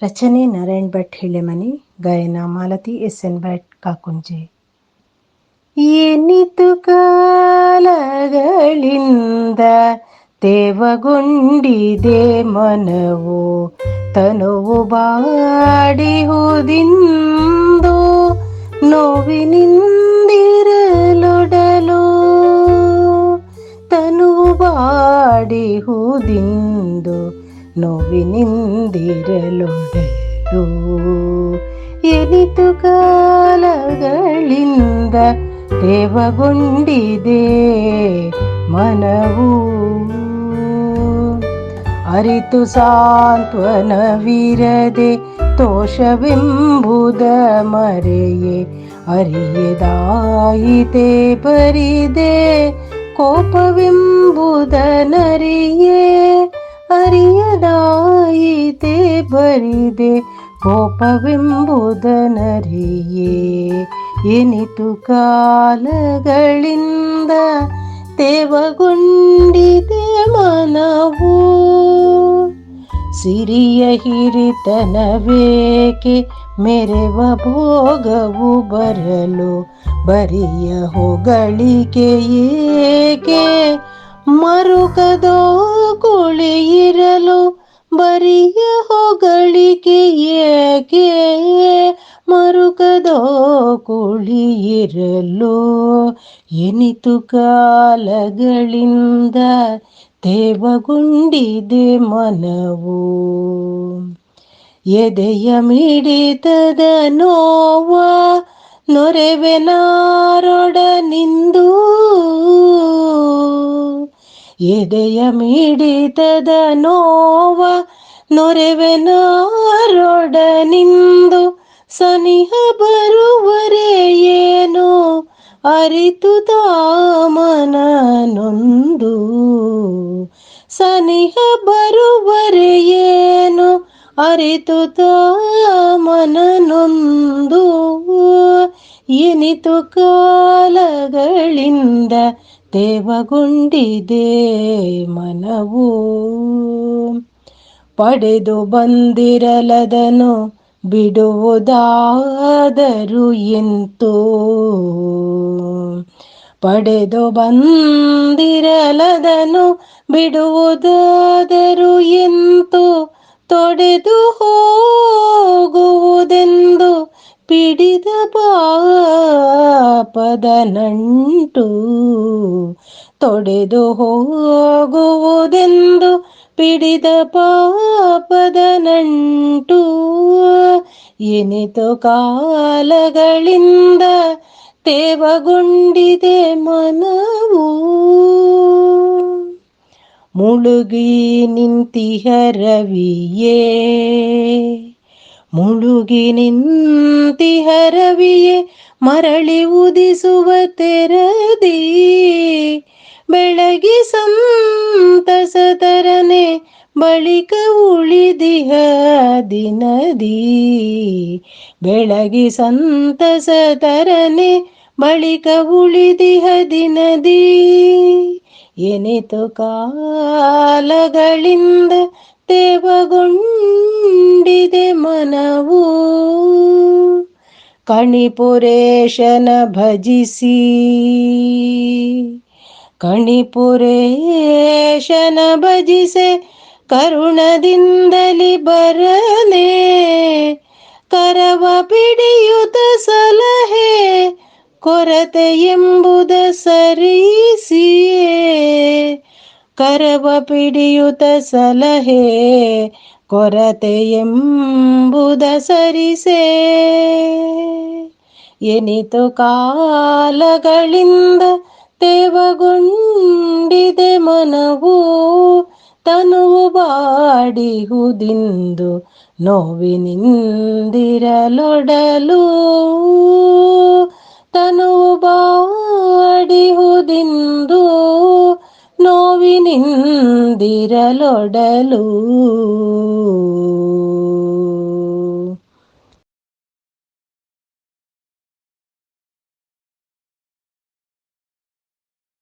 ರಚನೆ ನಾರಾಯಣ್ ಭಟ್ ಹಿಳೆಮನಿ ಗಾಯನ Malathi S N Bhat Kakunje ಏನಿತು ಕಾಲಗಳಿಂದ ತೇವಗೊಂಡಿದೆ ಮನವು ತನುವು ಬಾಡಿಹುದಿಂದು ನೋವಿನಿಂದಿರಲೊಡಲು ತನುವು ಬಾಡಿಹುದಿಂದು ನೋವಿನಿಂದಿರಲೊಡಲು ಎನಿತು ಕಾಲಗಳಿಂದ ದೇವಗೊಂಡಿದೆ ಮನವು. ಅರಿತು ಸಾಂತ್ವನವಿರದೆ ತೋಷವೆಂಬುದ ಮರೆಯೇ. ಅರಿಯದಾಯಿತೆ ಬರಿದೆ ಕೋಪವೆಂಬುದನರಿಯೇ ಅರಿಯದಾಯಿತೆ ಬರಿದೆ ಕೋಪವೆಂಬುದನರಿಯೇ. ಎನಿತು ಕಾಲಗಳಿಂದ ತೇವಗೊಂಡಿದೆ ಮನವು. ಸಿರಿಯ ಹಿರಿತನವೇಕೆ ಮೆರೆವ ಭೋಗವು ಬರಲು, ಬರಿಯ ಹೊಗಳಿಕೆ ಏಕೆ ಮರುಕದೋ ಇರಲು ಬರಿಯ ಹೊಗಳಿಕೆ ಏಕೆ? ಮರುಕದೋ ಇರಲು ಎನಿತು ಕಾಲಗಳಿಂದ ತೇವಗೊಂಡಿದೆ ಮನವು. ಎದೆಯ ಮಿಡಿತದ ನೋವ ನೊರೆವೆನಾರೊಡನಿಂದು ಎದೆಯ ಮಿಡಿತದ ನೋವ ನೊರೆವೆನಾರೊಡನಿಂದು ಸನಿಹ ಬರುವರೆ ಏನು ಅರಿತು ತಾಮನ ನೊಂದು ಸನಿಹ ಬರುವರೆ ಏನು ಅರಿತು ತಾಮನ ನೊಂದು ಎನಿತು ಕಾಲಗಳಿಂದ ತೇವಗೊಂಡಿದೆ ಮನವು. ಪಡೆದು ಬಂದಿರಲದನು ಬಿಡುವುದಾದರು ಎಂತು. ಪಡೆದು ಬಂದಿರಲದನು ಬಿಡುವುದಾದರು ಎಂತು. ತೊಡೆದು ಹೋಗುವುದೆಂದು ಪಿಡಿದ ಪಾಪದ ನಂಟು ತೊಡೆದು ಹೋಗುವುದೆಂದು ಪಿಡಿದ ಪಾಪದ ನಂಟು ಎನಿತು ಕಾಲಗಳಿಂದ ತೇವಗೊಂಡಿದೆ ಮನವು ಮುಳುಗಿ ನಿಂತಿಹರವಿಯೇ ಮುಳುಗಿ ನಿಂತಿಹರವಿಯೇ ಮರಳಿ ಉದಿಸುವ ತೆರದಿ. ಬೆಳಗಿ ಸಂತಸತರನೆ ಬಳಿಕ ಉಳಿದಿಹ ದಿನದಿ ಬೆಳಗಿ ಸಂತಸತರನೆ ಬಳಿಕ ಉಳಿದಿಹ ದಿನದಿ ಎನಿತು ಕಾಲಗಳಿಂದ ತೇವಗೊಂಡಿದೆ ಮನವು. ಕಣಿಪುರೇಶನ ಭಜಿಸಿ. ಕಣಿಪುರೇಶನ ಭಜಿಸೆ ಕರುಣದಿಂದಲಿ ಬರನೆ ಕರವ ಪಿಡಿಯುತ ಸಲಹೆ ಕೊರತೆ ಎಂಬುದ ಸರಿಸಿಯೇ. ಕರವ ಪಿಡಿಯುತ ಸಲಹೆ, ಕೊರತೆ ಎಂಬುದ ಸರಿಸೆ. ಎನಿತು ಕಾಲಗಳಿಂದ ತೇವಗೊಂಡಿದೆ ಮನವು, ತನುವು ಬಾಡಿಹುದಿಂದು ನೋವಿನಿಂದಿರಲೊಡಲು ತನುವು ಬಾಡಿಹುದಿಂದು ನೋವಿನಿಂದಿರಲೊಡಲು